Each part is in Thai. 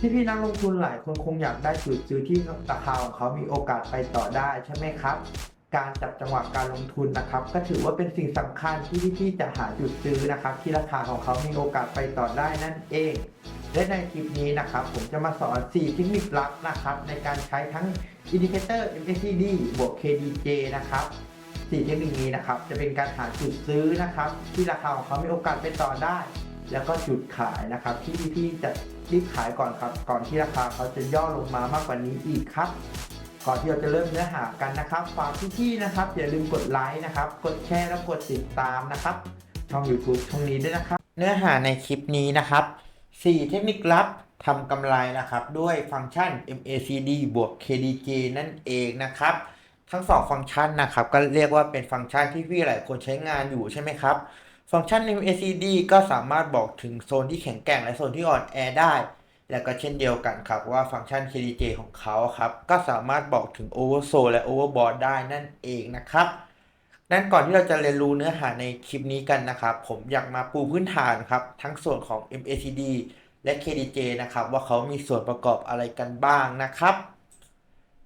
พี่พี่ๆนักลงทุนหลายคนคงอยากได้จุดซื้อที่ราคาของเขามีโอกาสไปต่อได้ใช่ไหมครับ การจับจังหวะการลงทุนนะครับ ก็ถือว่าเป็นสิ่งสำคัญที่พี่พี่ๆจะหาจุดซื้อนะครับ ที่ราคาของเขามีโอกาสไปต่อได้นั่นเอง และในคลิปนี้นะครับ ผมจะมาสอน 4 เทคนิคลับนะครับ ในการใช้ทั้ง Indicator MACD บวก KDJ นะครับ4เทคนิคนี้นะครับ จะเป็นการหาจุดซื้อนะครับ ที่ราคาของเขามีโอกาสไปต่อได้ แล้วก็จุดขายนะครับ ที่พี่ๆจะรีบขายก่อนครับ ก่อนที่ราคาเขาจะย่อลงมามากกว่านี้อีกครับ ก่อนที่เราจะเริ่มเนื้อหากันนะครับฝากพี่ๆนะครับอย่าลืมกดไลค์นะครับ กดแชร์และกดติดตามนะครับช่อง YouTube ช่องนี้ด้วยนะครับ เนื้อหาในคลิปนี้นะครับ 4 เทคนิคลับทำกำไรนะครับ ด้วยฟังก์ชัน MACD บวก KDJ นั่นเองนะครับ ทั้งสองฟังก์ชันนะครับ ก็เรียกว่าเป็นฟังก์ชันที่พี่หลายคนใช้งานอยู่ใช่ไหมครับ ฟังก์ชัน MACD ก็สามารถบอกถึงโซนที่แข็งแกร่งและโซนที่อ่อนแอได้ และก็เช่นเดียวกันครับว่าฟังก์ชัน KDJ ของเขาครับ ก็สามารถบอกถึง Oversold และ Overbought ได้นั่นเองนะครับนั้นก่อนที่เราจะเรียนรู้เนื้อหาในคลิปนี้กันนะครับ ผมอยากมาปูพื้นฐานครับ ทั้งส่วนของ MACD และ KDJ นะครับ ว่าเขามีส่วนประกอบอะไรกันบ้างนะครับ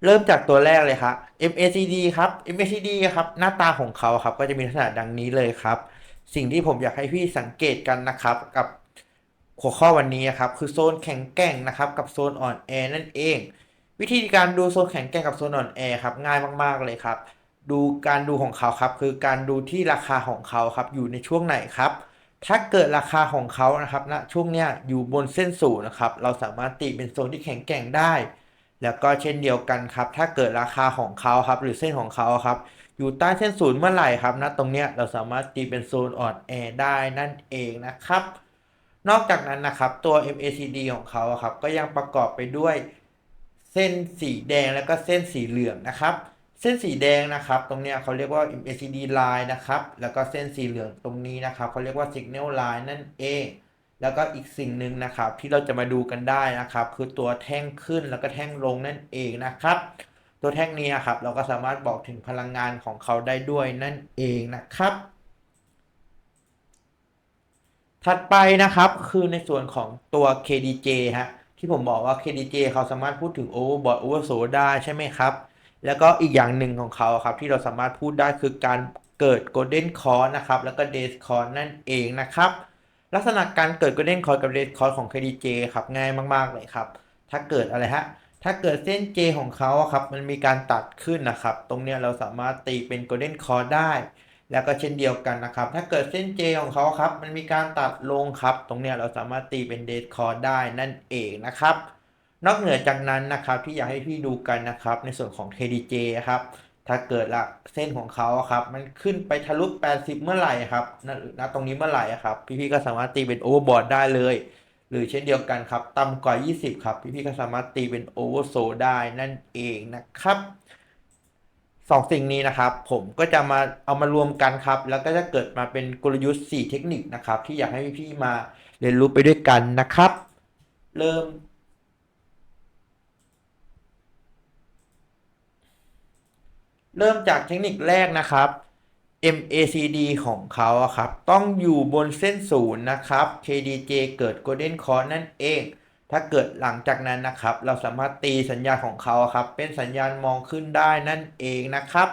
เริ่มจากตัวแรกเลยครับ MACD ครับ MACD ครับ หน้าตาของเขาครับ ก็จะมีลักษณะดังนี้เลยครับ สิ่งที่ผมอยากให้พี่สังเกตกันนะครับ กับหัวข้อวันนี้ครับคือโซนแข็งแกร่งนะครับ กับโซนอ่อนแอนั่นเอง วิธีการดูโซนแข็งแกร่งกับโซนอ่อนแอครับง่ายมากๆเลยครับ ดูการดูของเขาครับ คือการดูที่ราคาของเขาครับอยู่ในช่วงไหนครับ ถ้าเกิดราคาของเขานะครับณช่วงเนี้ยอยู่บนเส้นศูนย์นะครับเราสามารถตีเป็นโซนที่แข็งแกร่งได้ แล้วก็เช่นเดียวกันครับ ถ้าเกิดราคาของเขาครับหรือเส้นของเขาครับ อยู่ใต้เส้นศูนย์เมื่อไหร่ครับณตรงเนี้ยเราสามารถตีเป็นโซนอ่อนแอได้นั่นเองนะครับ นอกจากนั้นนะครับตัว MACD ของเขาครับก็ยังประกอบไปด้วยเส้นสีแดงแล้วก็เส้นสีเหลืองนะครับเส้นสีแดงนะครับ ตรงเนี้ยเขาเรียกว่า MACD line นะครับ แล้วก็เส้นสีเหลืองตรงนี้นะครับเขาเรียกว่า signal line นั่นเอง แล้วก็อีกสิ่งหนึ่งนะครับ ที่เราจะมาดูกันได้นะครับ คือตัวแท่งขึ้นแล้วก็แท่งลงนั่นเองนะครับ ตัวแท่งนี้ครับ เราก็สามารถบอกถึงพลังงานของเขาได้ด้วยนั่นเองนะครับ ถัดไปนะครับคือในส่วนของตัว KDJ ฮะที่ผมบอกว่า KDJ เขาสามารถพูดถึง Overbought Oversold ได้ใช่ไหมครับ แล้วก็อีกอย่างหนึ่งของเขาครับ ที่เราสามารถพูดได้คือการเกิด Golden Cross นะครับ แล้วก็ Days Cross นั่นเองนะครับ ลักษณะการเกิด Golden Cross กับ Days Cross ของ KDJ ครับง่ายมาก ๆ เลยครับ ถ้าเกิดอะไรฮะ ถ้าเกิดเส้น J ของเขาอะครับมันมีการตัดขึ้นนะครับ ตรงนี้เราสามารถตีเป็น Golden Cross ได้ แล้วก็เช่นเดียวกันนะครับ ถ้าเกิดเส้น J ของเขาครับมันมีการตัดลงครับ ตรงนี้เราสามารถตีเป็น Dead Cross ได้นั่นเองนะครับ นอกเหนือจากนั้นนะครับที่อยากให้พี่ดูกันนะครับ ในส่วนของ KDJ ครับถ้าเกิดละเส้นของเขาอะครับมันขึ้นไปทะลุ 80 เมื่อไหร่ครับณตรงนี้เมื่อไหร่ครับ พี่ๆก็สามารถตีเป็น Overbought ได้เลย หรือเช่นเดียวกันครับต่ำกว่า 20 ครับ พี่ๆก็สามารถตีเป็น Oversold ได้นั่นเองนะครับสองสิ่งนี้นะครับ ผมก็จะมาเอามารวมกันครับ แล้วก็จะเกิดมาเป็นกลยุทธ์ 4 เทคนิคนะครับ ที่อยากให้พี่ๆมาเรียนรู้ไปด้วยกันนะครับ เริ่ม เริ่มจากเทคนิคแรกนะครับ MACD ของเขาครับ ต้องอยู่บนเส้นศูนย์นะครับ KDJ เกิด Golden Cross นั่นเอง ถ้าเกิดหลังจากนั้นนะครับ เราสามารถตีสัญญาณของเขาครับ เป็นสัญญาณมองขึ้นได้นั่นเองนะครับ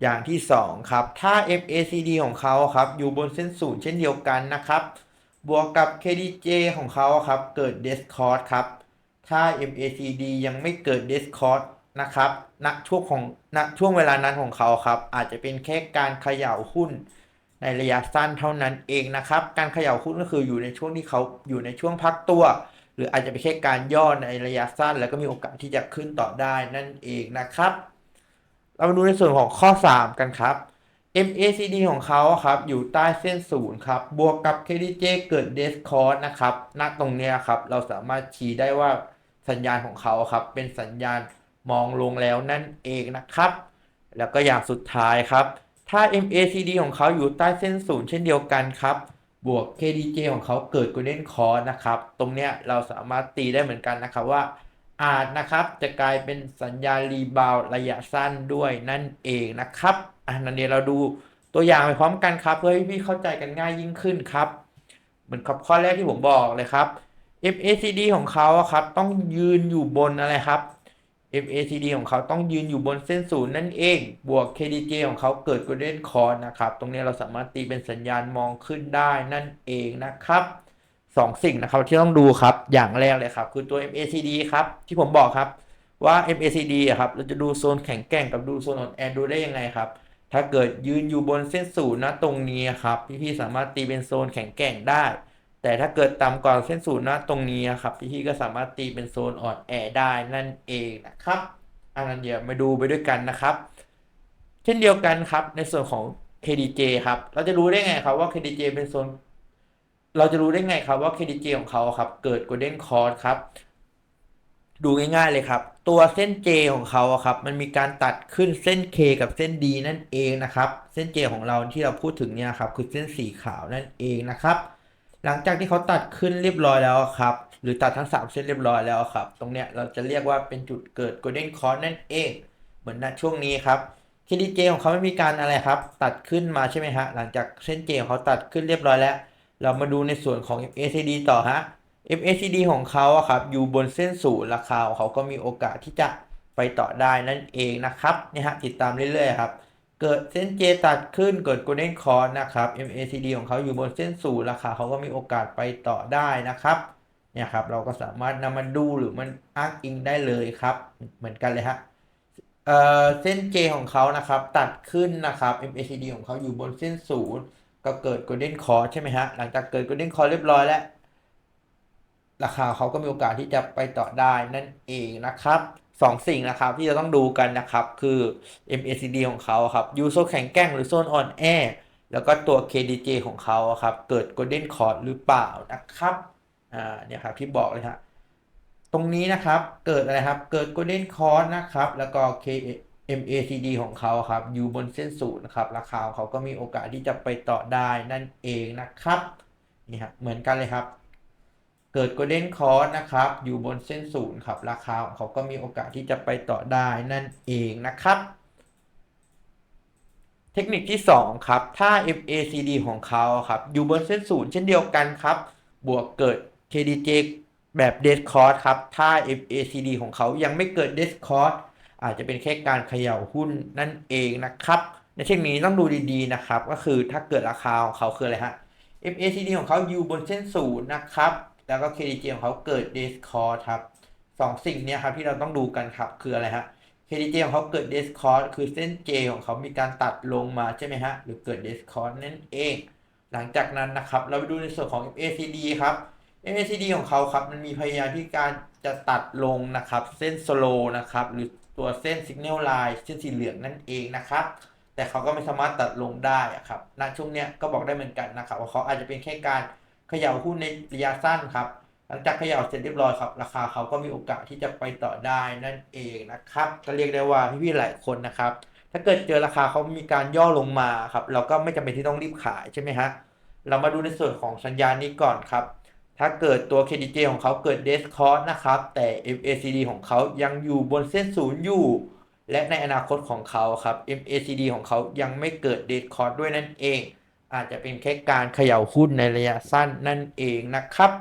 อย่างที่ 2 ครับ ถ้า MACD ของเขาครับอยู่บนเส้นศูนย์เช่นเดียวกันนะครับ บวกกับ KDJ ของเขาครับ เกิด d e s c o r d ครับ ถ้า MACD ยังไม่เกิด d e s c o r d นะครับณช่วงของณช่วงเวลานั้นของเขาครับ อาจจะเป็นแค่การเขย่าหุ้นในระยะสั้นเท่านั้นเองนะครับ การเขย่าหุ้นก็คืออยู่ในช่วงที่เขาอยู่ในช่วงพักตัว หรืออาจจะเป็นแค่การย่อในระยะสั้น แล้วก็มีโอกาสที่จะขึ้นต่อได้นั่นเองนะครับ เรามาดูในส่วนของข้อ 3 กันครับ MACD ของเขาครับอยู่ใต้เส้นศูนย์ครับบวกกับ KDJ เกิด d e s c o r d นะครับณตรงเนี้ยครับเราสามารถชี้ได้ว่าสัญญาณของเขาครับเป็นสัญญาณ มองลงแล้วนั่นเองนะครับ แล้วก็อย่างสุดท้ายครับ ถ้า MACD ของเขาอยู่ใต้เส้นศูนย์เช่นเดียวกันครับ บวก KDJ ของเขาเกิด Golden Cross นะครับ ตรงเนี้ยเราสามารถตีได้เหมือนกันนะครับว่าอาจนะครับจะกลายเป็นสัญญาณรีบาวระยะสั้นด้วยนั่นเองนะครับอะนั่นเดี๋ยวเราดูตัวอย่างไปพร้อมกันครับ เพื่อให้พี่เข้าใจกันง่ายยิ่งขึ้นครับ เหมือนกับข้อแรกที่ผมบอกเลยครับ MACD ของเขาอะครับต้องยืนอยู่บนอะไรครับ MACD ของเขาต้องยืนอยู่บนเส้นศูนย์นั่นเอง บวก KDJ ของเขาเกิด Golden c o r นะครับ ตรงนี้เราสามารถตีเป็นสัญญาณมองขึ้นได้นั่นเองนะครับสองสิ่งนะครับที่ต้องดูครับ อย่างแรกเลยครับ คือตัว MACD ครับ ที่ผมบอกครับว่า MACD ครับ เราจะดูโซนแข็งแกร่งกับดูโซนอ่อนแอดูได้ยังไงครับ ถ้าเกิดยืนอยู่บนเส้นศูนย์นะตรงนี้ครับ พี่ๆสามารถตีเป็นโซนแข็งแกร่งได้ แต่ถ้าเกิดต่ำกว่าเส้นศูนย์นะตรงนี้ครับพี่ก็สามารถตีเป็นโซนอ่อนแอได้นั่นเองนะครับอันนั้นเดี๋ยวมาดูไปด้วยกันนะครับ เช่นเดียวกันครับในส่วนของ KDJ ครับ เราจะรู้ได้ไงครับว่า KDJ เป็นโซน เราจะรู้ได้ไงครับว่า KDJ ของเขาครับ เกิด Golden Cross ครับ ดูง่ายๆเลยครับ ตัวเส้น J ของเขาครับ มันมีการตัดขึ้นเส้น K กับเส้น D นั่นเองนะครับ เส้น J ของเราที่เราพูดถึงเนี่ยครับ คือเส้นสีขาวนั่นเองนะครับ หลังจากที่เขาตัดขึ้นเรียบร้อยแล้วครับ หรือตัดทั้ง 3 เส้นเรียบร้อยแล้วครับ ตรงเนี้ยเราจะเรียกว่าเป็นจุดเกิด Golden Cross นั่นเอง เหมือนณช่วงนี้ครับ KDJ ของเขาไม่มีการอะไรครับ ตัดขึ้นมาใช่ไหมฮะ หลังจากเส้น J ของเขาตัดขึ้นเรียบร้อยแล้ว เรามาดูในส่วนของ MACD ต่อฮะ MACD ของเขาอะครับ อยู่บนเส้นศูนย์ราคาของเขาก็มีโอกาสที่จะไปต่อได้นั่นเองนะครับ นี่ฮะ ติดตามเรื่อยๆครับ เกิดเส้น J ตัดขึ้นเกิด Golden Cross นะครับ MACD ของเขาอยู่บนเส้นศูนย์ราคาเขาก็มีโอกาสไปต่อได้นะครับเนี่ยครับเราก็สามารถนำมาดูหรือมันอ้างอิงได้เลยครับ เหมือนกันเลยฮะเอ่อเส้น J ของเขานะครับ ตัดขึ้นนะครับ MACD ของเขาอยู่บนเส้นศูนย์ก็เกิด Golden Cross ใช่ไหมฮะหลังจากเกิด Golden Cross เรียบร้อยแล้วราคาเขาก็มีโอกาสที่จะไปต่อได้นั่นเองนะครับ สองสิ่งนะครับที่จะต้องดูกันนะครับคือ MACD ของเขาครับยูโซนแข็งแกร่งหรือโซนอ่อนแอแล้วก็ตัว KDJ ของเขาครับเกิด Golden Cross หรือเปล่านะครับอ่าเนี่ยครับที่บอกเลยฮะตรงนี้นะครับเกิดอะไรครับเกิด Golden Cross นะครับแล้วก็ K MACD ของเขาครับอยู่บนเส้นศูนย์นะครับราคาของเขาก็มีโอกาสที่จะไปต่อได้นั่นเองนะครับนี่ครับเหมือนกันเลยครับ เกิด Golden Cross นะครับ อยู่บนเส้นศูนย์ครับ ราคาของเขาก็มีโอกาสที่จะไปต่อได้นั่นเองนะครับ เทคนิคที่ 2 ครับ ถ้า MACD ของเขาครับ อยู่บนเส้นศูนย์เช่นเดียวกันครับ บวกเกิด KDJ แบบ Dead Cross ครับ ถ้า MACD ของเขายังไม่เกิด Dead Cross อาจจะเป็นแค่การเขย่าหุ้นนั่นเองนะครับ ในเทคนิคนี้ต้องดูดีๆนะครับ ก็คือถ้าเกิดราคาของเขาคืออะไรฮะ MACD ของเขาอยู่บนเส้นศูนย์นะครับ แล้วก็ KDJ ของเขาเกิด d e s c o r ครับสองสิ่งนี้ครับที่เราต้องดูกันครับคืออะไรฮะ KDJ ของเขาเกิด d e s c o r คือเส้น J ของเขามีการตัดลงมาใช่ไหมฮะหรือเกิด d e s c o r นั่นเอง หลังจากนั้นนะครับ เราไปดูในส่วนของ MACD ครับ MACD ของเขาครับมันมีพยายามที่การจะตัดลงนะครับ เส้น slow นะครับหรือตัวเส้น signal line เส้นสีเหลืองนั่นเองนะครับแต่เขาก็ไม่สามารถตัดลงได้อะครับณช่วงเนี้ยก็บอกได้เหมือนกันนะครับว่าเขาอาจจะเป็นแค่การ เขย่าหุ้นในระยะสั้นครับ หลังจากเขย่าเสร็จเรียบร้อยครับ ราคาเขาก็มีโอกาสที่จะไปต่อได้นั่นเองนะครับ ก็เรียกได้ว่าพี่ๆหลายคนนะครับ ถ้าเกิดเจอราคาเขามีการย่อลงมาครับ เราก็ไม่จำเป็นที่ต้องรีบขายใช่ไหมฮะ เรามาดูในส่วนของสัญญาณนี้ก่อนครับ ถ้าเกิดตัว KDJ ของเขาเกิด d e s c o r นะครับ แต่ MACD ของเขายังอยู่บนเส้นศูนย์อยู่และในอนาคตของเขาครับ MACD ของเขายังไม่เกิด d e s c o r ด้วยนั่นเอง อาจจะเป็นแค่การเขย่าหุ้นในระยะสั้นนั่นเองนะครับ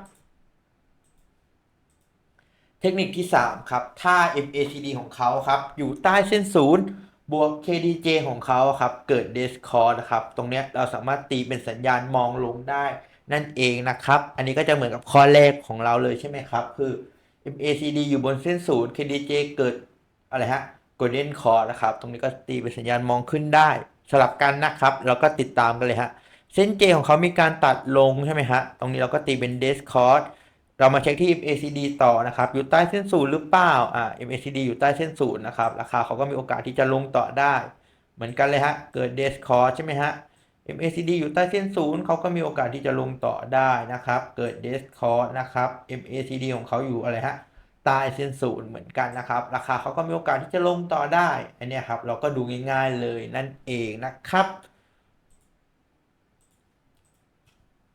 เทคนิคที่ 3 ครับ ถ้า MACD ของเขาครับ อยู่ใต้เส้นศูนย์บวก KDJ ของเขาครับ เกิด d e s c o r นะครับ ตรงนี้เราสามารถตีเป็นสัญญาณมองลงได้นั่นเองนะครับ อันนี้ก็จะเหมือนกับข้อแรกของเราเลยใช่ไหมครับ คือ MACD อยู่บนเส้นศูนย์ KDJ เกิดอะไรฮะ Golden Cross นะครับ ตรงนี้ก็ตีเป็นสัญญาณมองขึ้นได้ สลับกันนะครับ แล้วก็ติดตามกันเลยฮะเส้น J ของเขามีการตัดลงใช่ไหมฮะตรงนี้เราก็ตีเป็น d e s c o r เรามาเช็คที่ MACD ต่อนะครับ อยู่ใต้เส้นศูนย์หรือเปล่าอ่า MACD อยู่ใต้เส้นศูนย์นะครับ ราคาเขาก็มีโอกาสที่จะลงต่อได้ เหมือนกันเลยฮะ เกิด d e s c o r ใช่ไหมฮะ MACD อยู่ใต้เส้นศูนย์เขาก็มีโอกาสที่จะลงต่อได้นะครับ เกิด d e s c o r นะครับ MACD ของเขาอยู่อะไรฮะ ใต้เส้นศูนย์เหมือนกันนะครับ ราคาเขาก็มีโอกาสที่จะลงต่อได้อันนี้ครับเราก็ดูง่ายๆเลยนั่นเองนะครับ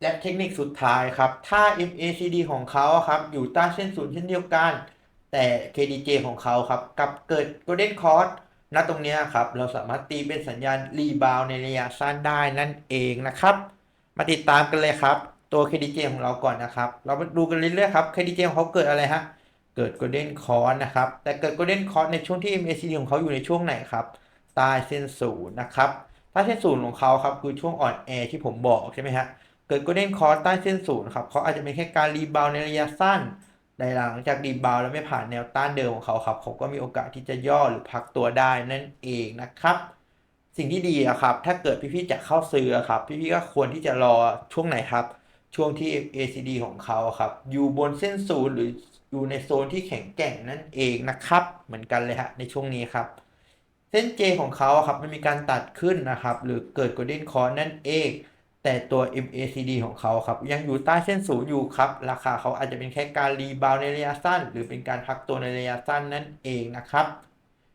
และเทคนิคสุดท้ายครับ ถ้า MACD ของเขาครับอยู่ใต้เส้นศูนย์เช่นเดียวกัน แต่ KDJ ของเขาครับกับเกิด Golden Cross ณตรงนี้ครับเราสามารถตีเป็นสัญญาณรีบาวในระยะสั้นได้นั่นเองนะครับ มาติดตามกันเลยครับ ตัว KDJ ของเราก่อนนะครับ เรามาดูกันเรื่อยๆครับ KDJ ของเขาเกิดอะไรฮะ เกิด Golden c o s นะครับ แต่เกิด Golden c o s ในช่วงที่ MACD ของเขาอยู่ในช่วงไหนครับใต้เส้นศูนย์นะครับใต้เส้นศูนย์ของเขาครับคือช่วงอ่อนแอที่ผมบอกใช่ไหมฮะ เกิด Golden Cross ใต้เส้นศูนย์ครับเขาอาจจะเป็นแค่การรีบาวในระยะสั้นในหลังจากรีบาวแล้วไม่ผ่านแนวต้านเดิมของเขาครับเขาก็มีโอกาสที่จะย่อหรือพักตัวได้นั่นเองนะครับ สิ่งที่ดีอะครับ ถ้าเกิดพี่ๆจะเข้าซื้อครับ พี่ๆก็ควรที่จะรอช่วงไหนครับ ช่วงที่ ACD ของเขาครับ อยู่บนเส้นศูนย์หรือ อยู่ในโซนที่แข็งแกร่งนั่นเองนะครับ เหมือนกันเลยฮะในช่วงนี้ครับ เส้น J ของเขาครับมันมีการตัดขึ้นนะครับ หรือเกิด Golden Cross นั่นเอง แต่ตัว MACD ของเขาครับ ยังอยู่ใต้เส้นศูนย์อยู่ครับ ราคาเขาอาจจะเป็นแค่การรีบาวในระยะสั้น หรือเป็นการพักตัวในระยะสั้นนั่นเองนะครับ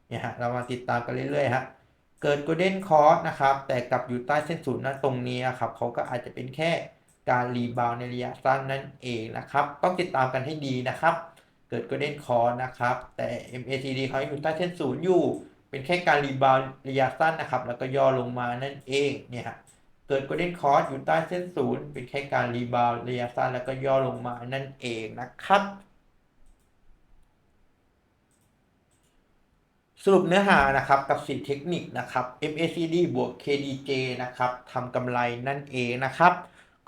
เนี่ยฮะเรามาติดตามกันเรื่อยๆฮะเกิด Golden Cross นะครับแต่กลับอยู่ใต้เส้นศูนย์นั้นตรงนี้ครับเขาก็อาจจะเป็นแค่ การรีบาวในระยะสั้นนั่นเองนะครับ ต้องติดตามกันให้ดีนะครับ เกิด Golden Cross นะครับ แต่ MACD เขาอยู่ใต้เส้นศูนย์อยู่ เป็นแค่การรีบาวระยะสั้นนะครับ แล้วก็ย่อลงมานั่นเองเนี่ยเกิด Golden Cross อยู่ใต้เส้นศูนย์เป็นแค่การรีบาวระยะสั้นแล้วก็ย่อลงมานั่นเองนะครับสรุปเนื้อหานะครับกับสีเทคนิคนะครับ MACD บวก KDJ นะครับทำกำไรนั่นเองนะครับ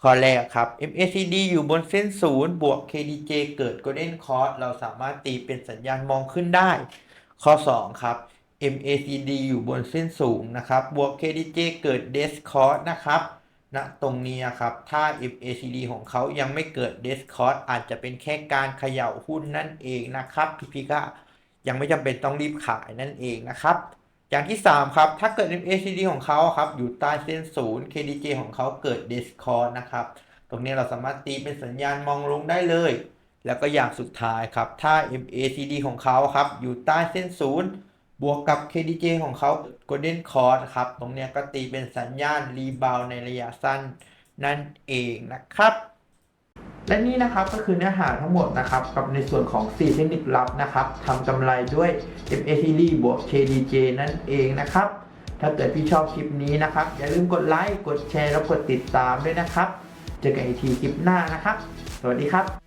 ข้อแรกครับ MACD อยู่บนเส้นศูนย์บวก KDJ เกิด Golden Cross เราสามารถตีเป็นสัญญาณมองขึ้นได้ ข้อ 2 ครับ MACD อยู่บนเส้นสูงนะครับ บวก KDJ เกิด d e s c o r s นะครับณตรงนี้ครับ ถ้า MACD ของเขายังไม่เกิด d e s c o r s อาจจะเป็นแค่การเขย่าหุ้นนั่นเองนะครับพี่ๆก็ยังไม่จำเป็นต้องรีบขายนั่นเองนะครับ อย่างที่ 3 ครับ ถ้าเกิด MACD ของเขาครับอยู่ใต้เส้นศูนย์ KDJ ของเขาเกิด d e s c o r s นะครับ ตรงนี้เราสามารถตีเป็นสัญญาณมองลงได้เลย แล้วก็อย่างสุดท้ายครับ ถ้า MACD ของเขาครับอยู่ใต้เส้นศูนย์บวกกับ KDJ ของเขา Golden Cross ครับ ตรงนี้ก็ตีเป็นสัญญาณรีบาวในระยะสั้นนั่นเองนะครับ และนี่นะครับก็คือเนื้อหาทั้งหมดนะครับกับในส่วนของ 4 เทคนิคลับนะครับทำกำไรด้วย MACD บวก KDJ นั่นเองนะครับ ถ้าเกิดพี่ชอบคลิปนี้นะครับ อย่าลืมกดไลค์กดแชร์แล้วกดติดตามด้วยนะครับ เจอกันอีกทีคลิปหน้านะครับ สวัสดีครับ